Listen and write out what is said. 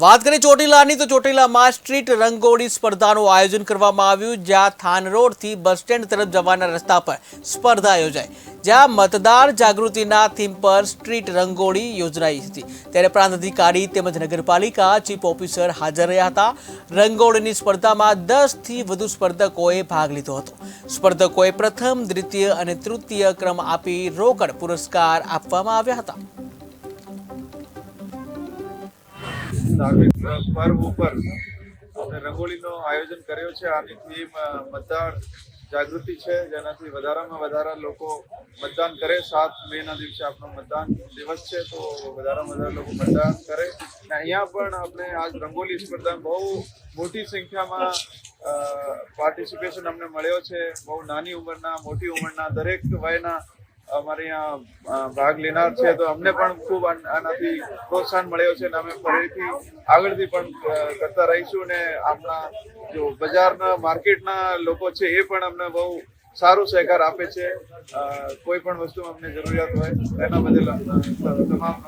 વાત કરીએ ચોટીલાની, તો ચોટીલામાં સ્ટ્રીટ રંગોળી સ્પર્ધાનું આયોજન કરવામાં આવ્યું, જ્યાં થાન રોડથી બસ સ્ટેન્ડ તરફ જવાના રસ્તા પર સ્પર્ધા યોજાઈ. જ્યાં મતદાર જાગૃતિના થીમ પર સ્ટ્રીટ રંગોળી યોજાઈ હતી. ત્યારે પ્રાંત અધિકારી તેમજ નગરપાલિકા ચીફ ઓફિસર હાજર રહ્યા હતા. રંગોળીની સ્પર્ધામાં દસથી વધુ સ્પર્ધકોએ ભાગ લીધો હતો. સ્પર્ધકોએ પ્રથમ, દ્વિતીય અને તૃતીય ક્રમ આપી રોકડ પુરસ્કાર આપવામાં આવ્યા હતા. ધાર્મિક પર્વ ઉપર આપણે રંગોળીનો આયોજન કર્યો છે. આની થીમ મતદાર જાગૃતિ છે. જેનાથી વધારામાં વધારા લોકો મતદાન કરે. સાત મે ના દિવસે આપણો મતદાન દિવસ છે, તો વધારામાં વધારે લોકો મતદાન કરે. અને અહીંયા પણ આપણે આજ રંગોલી સ્પર્ધા બહુ મોટી સંખ્યામાં પાર્ટિસિપેશન અમને મળ્યો છે. બહુ નાની ઉંમરના, મોટી ઉંમરના દરેક વયના અમારે અહીંયા ભાગ લેનાર છે, તો અમને પણ ખૂબ આન- આનાથી પ્રોત્સાહન મળ્યો છે અને અમે ફરીથી આગળથી પણ કરતા રહીશું ને આપણા જો બજારના, માર્કેટના લોકો છે, એ પણ અમને બહુ સારો સહકાર આપે છે. કોઈ પણ વસ્તુ અમને જરૂરિયાત હોય, એના બદલ તમામ